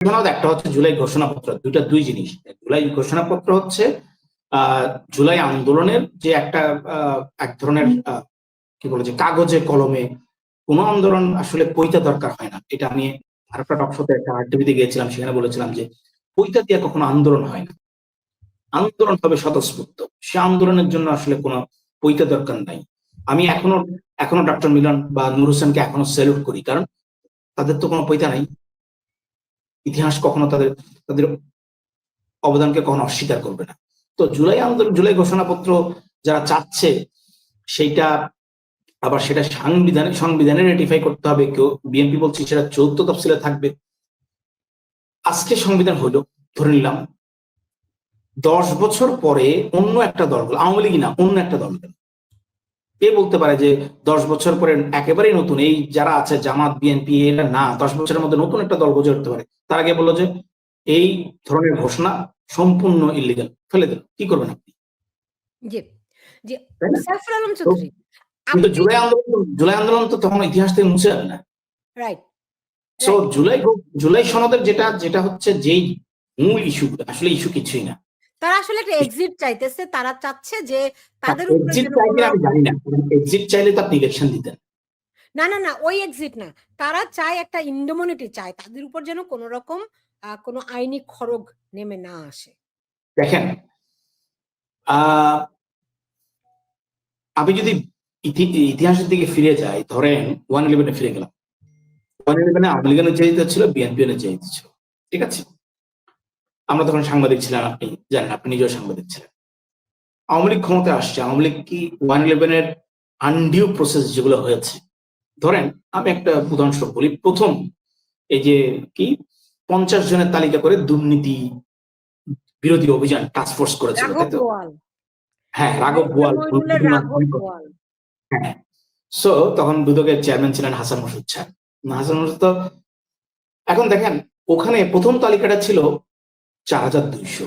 ঘোষণা একটা হচ্ছে জুলাই ঘোষণাপত্র, দুইটা দুই জিনিস। জুলাই ঘোষণাপত্র হচ্ছে জুলাই আন্দোলনের যে একটা এক ধরনের কি বলে যে কাগজে, কলমে কোনো আন্দোলন আসলে পৈতা দরকার হয় না। এটা আমি আর একটা টকশোতে একটা আরটিভিতে গিয়েছিলাম, সেখানে বলেছিলাম যে পৈতা দিয়ে কখনো আন্দোলন হয় না। আন্দোলন হবে স্বতঃস্ফূর্ত। সে আন্দোলনের জন্য আসলে কোনো পৈতা দরকার নাই। আমি এখনও এখনও ডক্টর মিলন বা নুর হোসেনকে এখনও স্যালুট করি, কারণ তাদের তো কোনো পৈতা নাই। ইতিহাস কখনো তাদের তাদের অবদানকে কখনো অস্বীকার করবে না। তো জুলাই আন্দোলন, জুলাই ঘোষণাপত্র যারা চাচ্ছে, সেইটা আবার সেটা সাংবিধানিক, সংবিধানে রেটিফাই করতে হবে। কেউ বিএনপি বলছে সেটা চৌদ্দ তফসিলে থাকবে। আজকে সংবিধান হলো, ধরে নিলাম, দশ বছর পরে অন্য একটা দল আওয়ামী লীগ না, অন্য একটা দল। কে বলতে পারে যে দশ বছর পরে একেবারেই নতুন। এই যারা আছে জামাত বিএনপি এরা না দশ বছরের মধ্যে নতুন একটা দল গজে উঠতে পারে। তার আগে বলল যে এই ধরনের ঘোষণা সম্পূর্ণ ইলিগাল ফেলে দিল। কি করবেন আপনি? কিন্তু জুলাই আন্দোলন জুলাই আন্দোলন তো তখন ইতিহাস থেকে মুছে যাবে না। রাইট সো জুলাই জুলাই সনদের যেটা যেটা হচ্ছে যেই মূল ইস্যু আসলে ইস্যু কিছুই না। তারা আসলে একটা এক্সিট চাইতেছে তারা চাচ্ছে যে তাদের এক্সিট চাইলে আমি জানি না এক্সিট চাইলে তো আপনি ইলেকশন দিতেন। না না না ওই এক্সিট না। তারা চায় একটা ইন্ডোমনিটি চায় তাদের উপর যেন কোনো রকম কোনো আইনি খড়গ নেমে না আসে। দেখেন আহ আমি যদি ইতি- ইতিহাসের দিকে ফিরে যাই ধরেন ওয়ান ইলেভেনে ফিরে গেলাম। ওয়ান ইলেভেনে আওয়ামী লীগের নির্যাতিত ছিল বিএনপি নির্যাতিত ছিল ঠিক আছে? আমরা তখন সাংবাদিক ছিলাম আপনি জানেন আপনি নিজেও সাংবাদিক ছিলেন। আওয়ামী লীগ ক্ষমতায় আসছে আওয়ামী লীগ কি ওয়ান ইলেভেনের আনডিউ প্রসেস যেগুলো হয়েছে? ধরেন আমি একটা উদাহরণস্বরূপ বলি প্রথম এই যে কি পঞ্চাশ জনের তালিকা করে দুর্নীতি বিরোধী অভিযান টাস্ক ফোর্স করেছিল হ্যাঁ রাঘব বোয়াল রাঘব বোয়াল। হ্যাঁ সো তখন দুদকের চেয়ারম্যান ছিলেন হাসান মাসুদ হাসান মাসুদ তো এখন দেখেন ওখানে প্রথম তালিকাটা ছিল চার হাজার দুইশো।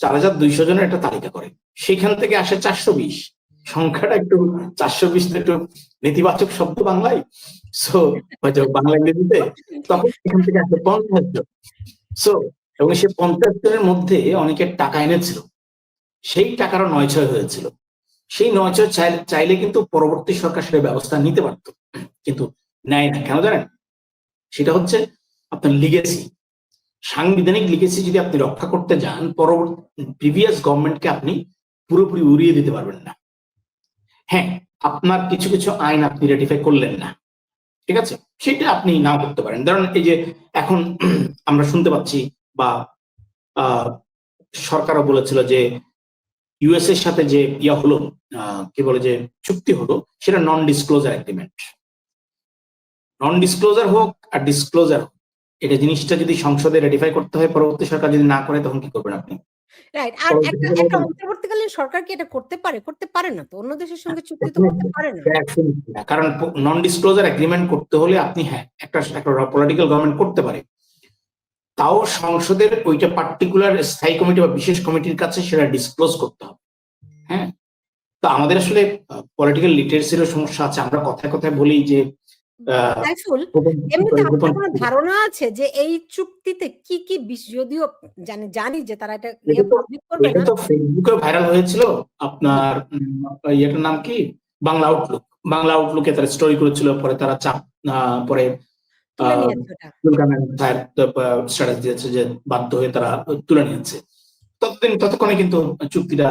চার হাজার দুইশো জনের একটা তালিকা করে। সেখান থেকে আসে চারশো বিশ। সংখ্যাটা একটু চারশো বিশ একটু নেতিবাচক শব্দ বাংলায়। সো বাংলা ইংরেজিতে। তখন সেখান থেকে আসে পঞ্চাশ জন। সো এবং সে পঞ্চাশ জনের মধ্যে অনেকের টাকা এনেছিল। সেই টাকারও নয় ছয় হয়েছিল। সেই নয় ছয় চাইলে চাইলে কিন্তু পরবর্তী সরকার সেটা ব্যবস্থা নিতে পারতো। কিন্তু নেয় না। কেন জানেন? সেটা হচ্ছে আপনার লিগেসি সাংবিধানিক লিগেসি যদি আপনি রক্ষা করতে যান, পরবর্তী প্রিভিয়াস গভর্নমেন্টকে আপনি পুরোপুরি উড়িয়ে দিতে পারবেন না। হ্যাঁ আপনার কিছু কিছু আইন আপনি রেটিফাই করলেন না। ঠিক আছে? সেটা আপনি নাও করতে পারেন। ধরুন এই যে এখন আমরা শুনতে পাচ্ছি বা সরকারও বলেছিল যে ইউএস এর সাথে যে ইয়া হলো কি বলে যে চুক্তি হলো, সেটা non disclosure agreement non disclosure হোক আর ডিসক্লোজার হোক। এটা জিনিসটা যদি সংসদে রেডিফাই করতে হয় পরবর্তী সরকার যদি না করে তখন কি করবেন আপনি? রাইট আর একটা একটা অন্তর্বর্তীকালীন সরকার কি এটা করতে পারে? করতে পারে না তো? অন্য দেশের সঙ্গে চুক্তি তো করতে পারে না। না, কারণ নন ডিসক্লোজার এগ্রিমেন্ট করতে হলে আপনি হ্যাঁ একটা একটা পলিটিক্যাল গভর্নমেন্ট করতে পারে। তাও সংসদের ওইটা পার্টিকুলার স্থায়ী কমিটি বা বিশেষ কমিটির কাছে সেটা ডিসক্লোজ করতে হবে। হ্যাঁ? তো আমাদের আসলে পলিটিক্যাল লিটারেসিরও সমস্যা আছে। আমরা কথায় কথায় বলি যে সাইফুল এমনিতে আপনার কোনো ধারণা আছে যে এই চুক্তিতে কি কি যদিও জানি জানি যে তারা এটা তো- পাবলিক করবে না। তো ফেসবুকে ভাইরাল হয়েছিল। আপনার ইয়েটার নাম কি? বাংলা আউটলুক বাংলা আউটলুকে তারা স্টোরি করেছিল পরে তারা চাপ পরে স্ট্যাটাস দিয়েছে যে বাধ্য হয়ে তারা তুলে নিয়েছে। ততদিন ততক্ষণে কিন্তু চুক্তিটা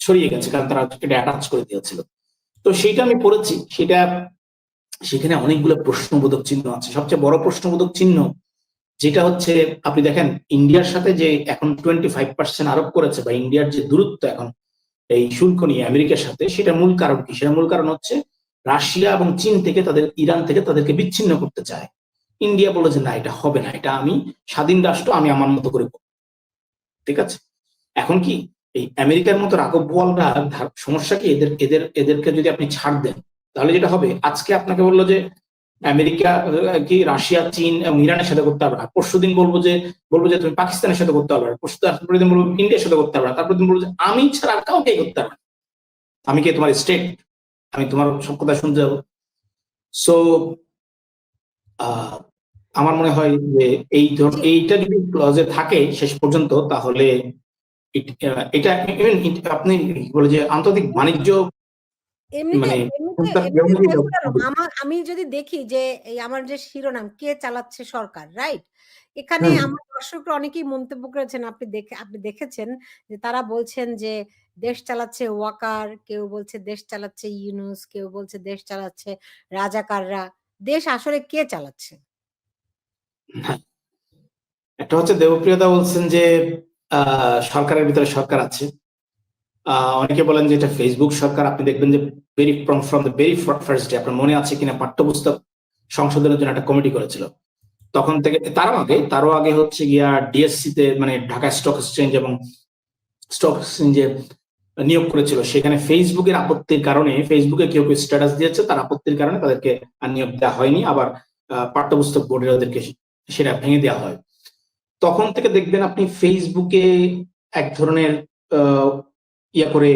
ছড়িয়ে গেছে কারণ তারা এটা অ্যাটাচ করে দিয়েছিল। তো সেইটা আমি পড়েছি। সেটা সেখানে অনেকগুলো প্রশ্নবোধক চিহ্ন আছে। সবচেয়ে বড় প্রশ্নবোধক চিহ্ন যেটা হচ্ছে, আপনি দেখেন ইন্ডিয়ার সাথে যে এখন টোয়েন্টি ফাইভ পার্সেন্ট আরোপ করেছে বা ইন্ডিয়ার যে দূরত্ব এখন এই শুল্ক নিয়ে আমেরিকার সাথে, সেটা মূল কারণ কি? সেটা মূল কারণ হচ্ছে রাশিয়া এবং চীন থেকে তাদের, ইরান থেকে তাদেরকে বিচ্ছিন্ন করতে চায়। ইন্ডিয়া বলে যে, না, এটা হবে না, এটা আমি স্বাধীন রাষ্ট্র, আমি আমার মতো করে। ঠিক আছে? এখন কি এই আমেরিকার মতো রাঘব বোয়ালরা সমস্যা কি? এদের এদের, এদেরকে যদি আপনি ছাড় দেন তাহলে যেটা হবে, আজকে আপনাকে বলল যে আমেরিকা কি রাশিয়া, চীন এবং ইরানের সাথে করতে পারবে না। পরশু দিন বলব যে বলব যে তুমি পাকিস্তানের সাথে করতে পারবে না। পরশু তারপরে দিন বলব ইন্ডিয়ার সাথে করতে পারবে না। তারপর দিন বলব যে আমি ছাড়া কাউকে করতে পারবে আমি কি তোমার স্টেট? আমি তোমার সব কথা শুনতে যাব। সো আমার মনে হয় যে এই এইটা যদি ক্লজে থাকে শেষ পর্যন্ত, তাহলে এটা it- আপনি বলে যে আন্তর্জাতিক বাণিজ্য আমি যদি দেখি যে এই আমার যে শিরোনাম কে চালাচ্ছে সরকার রাইট এখানে আমার দর্শকরা অনেকেই মন্তব্য করেছেন আপনি দেখে আপনি দেখেছেন যে তারা বলছেন যে দেশ চালাচ্ছে ওয়াকার কেউ বলছে দেশ চালাচ্ছে ইউনুস কেউ বলছে দেশ চালাচ্ছে রাজাকাররা। দেশ আসলে কে চালাচ্ছে? হ্যাঁ। একটা হচ্ছে দেবপ্রিয়তা বলছেন যে আহ, সরকারের ভিতরে সরকার আছে। অনেকে বলেন যে এটা ফেসবুক সরকার, আপনি দেখবেন যে very from from the very first day আপনার মনে আছে কিনা পাঠ্যপুস্তক সংশোধনের জন্য একটা কমিটি করেছিল। তখন থেকে তারও আগে তারও আগে হচ্ছে গিয়া ডিএসসি তে মানে ঢাকা স্টক এক্সচেঞ্জ এবং স্টক এক্সচেঞ্জে নিয়োগ করেছিল। সেখানে ফেসবুকের আপত্তির কারণে ফেসবুকে কেউ কেউ স্ট্যাটাস দিয়েছে, তার আপত্তির কারণে তাদেরকে আর নিয়োগ দেওয়া হয়নি। আবার পাঠ্যপুস্তক বোর্ডের ওদেরকে সেটা ভেঙে দেওয়া হয়। তখন থেকে দেখবেন আপনি ফেসবুকে এক ধরনের ইয়া করে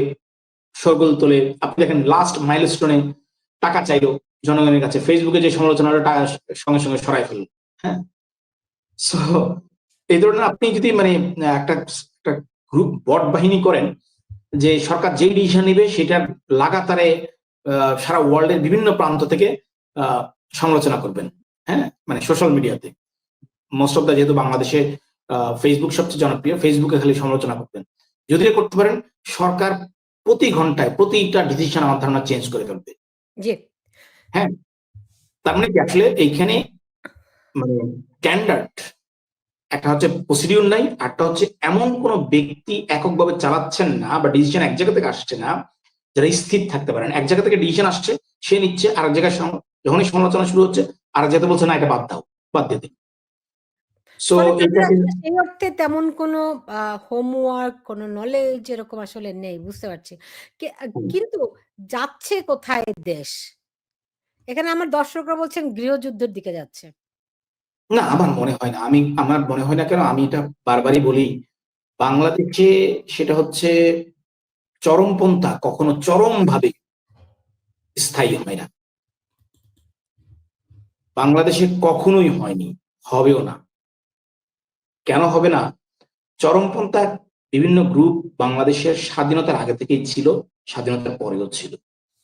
সরগোল তোলে। আপনি দেখেন লাস্ট মাইলস্টোনে টাকা চাইলো জনগণের কাছে। ফেসবুকে যে সমালোচনাটা টাকা সঙ্গে সঙ্গে সরাই ফেলল। হ্যাঁ? সো এই ধরনের আপনি যদি মানে একটা একটা গ্রুপ বট বাহিনী করেন, যে সরকার যেই ডিসিশন নেবে সেটা লাগাতারে সারা ওয়ার্ল্ডের বিভিন্ন প্রান্ত থেকে সমালোচনা করবেন। হ্যাঁ? মানে সোশ্যাল মিডিয়াতে মোস্ট অফ দা যেহেতু বাংলাদেশে ফেসবুক সবচেয়ে জনপ্রিয় ফেসবুকে খালি সমালোচনা করবেন। যদি করতে পারেন সরকার প্রতি ঘন্টায় প্রতিটা ডিসিশন আমার ধারণা চেঞ্জ করে ফেলবে। জি। তার মানে আসলে এইখানে মানে স্ট্যান্ডার্ড একটা হচ্ছে প্রসিডিউর নাই একটা হচ্ছে এমন কোন ব্যক্তি এককভাবে চালাচ্ছেন না বা ডিসিশন এক জায়গা থেকে আসছে না যারা স্থির থাকতে পারেন। এক জায়গা থেকে ডিসিশন আসছে সে নিচ্ছে আর এক জায়গায় যখনই সমালোচনা শুরু হচ্ছে আর এক জায়গাতে বলছে না এটা বাদ দাও বাদ দিয়ে দিন। সো এটা আসলে সেই অর্থে তেমন কোনো হোমওয়ার্ক কোনো নলেজ এরকম আসলে নেই বুঝতে পারছি। কিন্তু যাচ্ছে কোথায় দেশ? এখানে আমার দর্শকরা বলছেন গৃহযুদ্ধের দিকে যাচ্ছে। না আমার মনে হয় না। আমি আমার মনে হয় না কেন? আমি এটা বারবারই বলি বাংলাদেশে সেটা হচ্ছে চরমপন্থা কখনো চরম ভাবে স্থায়ী হয় না। বাংলাদেশে কখনোই হয়নি হবেও না। কেন হবে না? চরমপন্থা বিভিন্ন গ্রুপ বাংলাদেশের স্বাধীনতার আগে থেকেই ছিল স্বাধীনতার পরেও ছিল।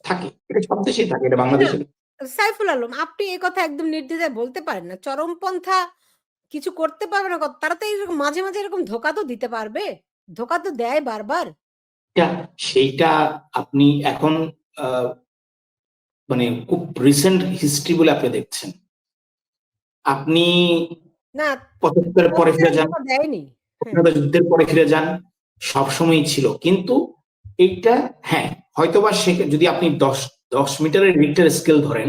থাকে এটা সব দেশেই থাকে এটা বাংলাদেশে সাইফুল আলম আপনি এই কথা একদম নির্দ্বিধায় বলতে পারেন না। চরমপন্থা কিছু করতে পারবে না তারা তো এরকম মাঝে মাঝে এরকম ধোকা তো দিতে পারবে। ধোকা তো দেয় বারবার। সেইটা আপনি এখন আহ, মানে খুব রিসেন্ট হিস্ট্রি বলে আপনি দেখছেন। আপনি না পঁচাত্তরের পরে ফিরে যান। যুদ্ধের পরে ফিরে যান সবসময়ই ছিল। কিন্তু এইটা হ্যাঁ হয়তোবা সে যদি আপনি দশ দশ মিটারের রিক্টার স্কেল ধরেন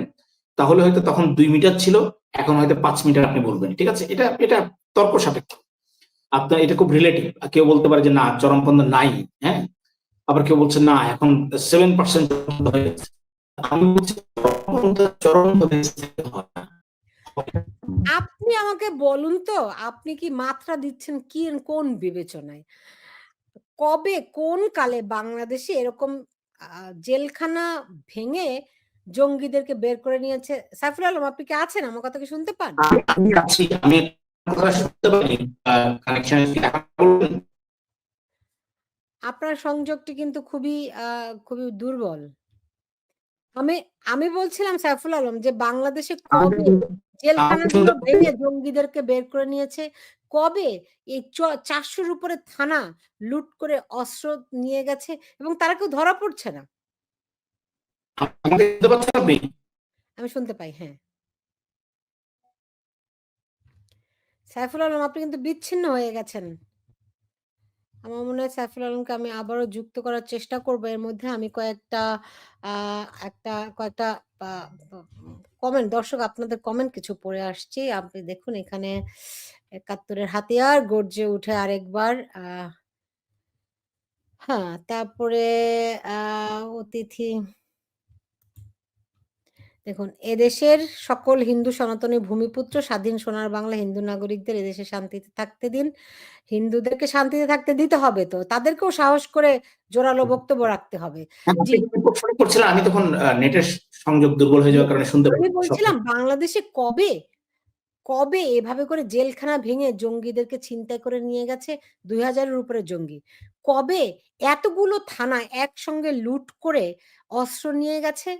তাহলে হয়তো তখন দুই মিটার ছিল এখন হয়তো পাঁচ মিটার আপনি বলবেন। ঠিক আছে? এটা এটা তর্ক সাপেক্ষ। আপনার এটা খুব রিলেটিভ কেউ বলতে পারে যে না চরমপন্থ নাই। হ্যাঁ? আবার কেউ বলছে না এখন সেভেন পার্সেন্ট আমি বলছি চরমপন্থা না। আপনি আমাকে বলুন তো আপনি কি মাত্রা দিচ্ছেন কি কোন বিবেচনায়? কবে কোন কালে বাংলাদেশে এরকম জেলখানা ভেঙে জঙ্গিদেরকে বের করে নিয়েছে? সাইফুল আলম আপনি কি আছেন? আমার কথা কি শুনতে পান? আমি আমি আছি। আমি কথা শুনতে পারি কানেকশন আপনার সংযোগটি কিন্তু খুবই আহ, খুবই দুর্বল। আমি আমি বলছিলাম সাইফুল আলম যে বাংলাদেশে কবে ভেঙে জঙ্গিদেরকে বের করে নিয়েছে। কবে? এই চারশোর উপরে থানা লুট করে অস্ত্র নিয়ে গেছে এবং তারা কেউ ধরা পড়ছে না। আমি শুনতে পাই হ্যাঁ। সাইফুল আলম আপনি কিন্তু বিচ্ছিন্ন হয়ে গেছেন। আমার মনে হয় সাইফুল আলমকে আমি আবারও যুক্ত করার চেষ্টা করব। এর মধ্যে আমি কয়েকটা আহ, একটা কয়েকটা কমেন্ট দর্শক, আপনাদের কমেন্ট কিছু পড়ে আসছি। আপনি দেখুন, এখানে একাত্তরের হাতিয়ার গর্জে উঠে আরেকবার হ্যাঁ তারপরে অতিথি দেখুন এদেশের সকল হিন্দু সনাতনী ভূমিপুত্র স্বাধীন সোনার বাংলা হিন্দু নাগরিকদের এদেশে শান্তিতে থাকতে দিন। হিন্দুদেরকে শান্তিতে থাকতে দিতে হবে তো তাদেরকেও সাহস করে জোরালো বক্তব্য রাখতে হবে। করছিলেন আমি তখন নেটের সংযোগ দুর্বল হয়ে যাওয়ার কারণে শুনতে আমি বলছিলাম বাংলাদেশে কবে কবে এভাবে করে জেলখানা ভেঙে জঙ্গিদেরকে ছিনতাই করে নিয়ে গেছে দুই হাজারের উপরে জঙ্গি। কবে এতগুলো থানা একসঙ্গে লুট করে অস্ত্র নিয়ে গেছে?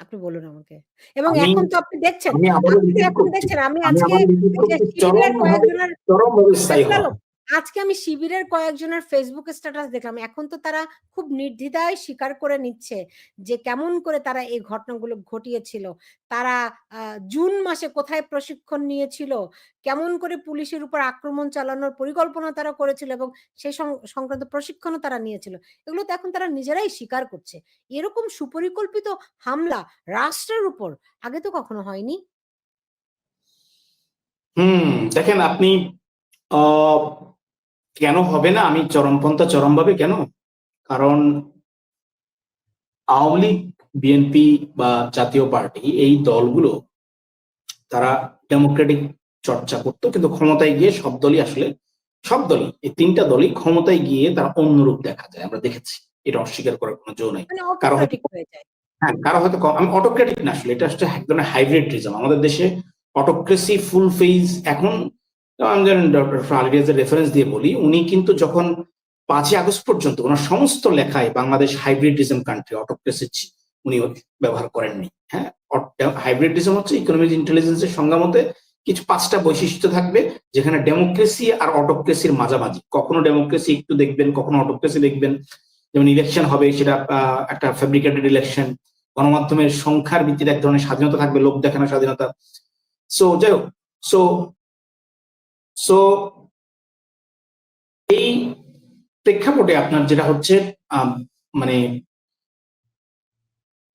আপনি বলুন আমাকে। এবং এখন তো আপনি দেখছেন, আমি আপনি এখন দেখছেন আমি আজকে চরম রিপিট আজকে আমি শিবিরের কয়েকজনের ফেসবুক স্ট্যাটাস দেখলাম। এখন তো তারা খুব নির্দ্বিধায় স্বীকার করে নিচ্ছে যে কেমন করে তারা এই ঘটনাগুলো ঘটিয়েছিল। তারা জুন মাসে কোথায় প্রশিক্ষণ নিয়েছিল, কেমন করে পুলিশের উপর আক্রমণ চালানোর পরিকল্পনা তারা করেছিল এবং সেই সংক্রান্ত প্রশিক্ষণও তারা নিয়েছিল। এগুলো তো এখন তারা নিজেরাই স্বীকার করছে। এরকম সুপরিকল্পিত হামলা রাষ্ট্রের উপর আগে তো কখনো হয়নি। হুম, দেখেন আপনি কেন হবে না? আমি চরমপন্থা চরমভাবে কেন? কারণ আওয়ামী লীগ, বিএনপি বা জাতীয় পার্টি এই দলগুলো তারা ডেমোক্রেটিক চর্চা করত কিন্তু ক্ষমতায় গিয়ে সব দলই আসলে সব দলই এই তিনটা দলই ক্ষমতায় গিয়ে তারা অন্য রূপ দেখা যায়। আমরা দেখেছি। এটা অস্বীকার করার কোনো জো নাই। মানে কারও হয়তো হয়ে যায়। কারও হয়তো আমি অটোক্রেটিক না আসলে এটা হচ্ছে এক ধরনের হাইব্রিডিজম। আমাদের দেশে অটোক্রেসি ফুল ফেজ এখন আমি জানেন ডক্টর আলী রেফারেন্স দিয়ে বলি, উনি কিন্তু যখন ৫ই আগস্ট পর্যন্ত উনার সমস্ত লেখায় বাংলাদেশ হাইব্রিডিজম কান্ট্রি অটোক্রেসি উনি ব্যবহার করেননি। হ্যাঁ? হাইব্রিডিজম হচ্ছে ইকোনমিক ইন্টেলিজেন্স এর সংজ্ঞা মতে কিছু ৫ টা বৈশিষ্ট্য থাকবে যেখানে ডেমোক্রেসি আর অটোক্রেসির মাঝামাঝি। কখনো ডেমোক্রেসি একটু দেখবেন, কখনো অটোক্রেসি দেখবেন। যেমন ইলেকশন হবে সেটা একটা ফেব্রিকেটেড ইলেকশন। গণমাধ্যমের সংখ্যার ভিত্তিতে এক ধরনের স্বাধীনতা থাকবে, লোক দেখানোর স্বাধীনতা। সো যাই হোক, সো সো এই প্রেক্ষাপটে আপনার যেটা হচ্ছে মানে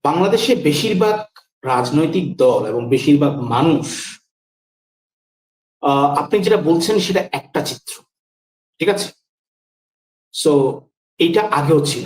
বাংলাদেশে বেশিরভাগ রাজনৈতিক দল এবং বেশিরভাগ মানুষ আপনি যেটা বলছেন সেটা একটা চিত্র। ঠিক আছে? সো এইটা আগেও ছিল।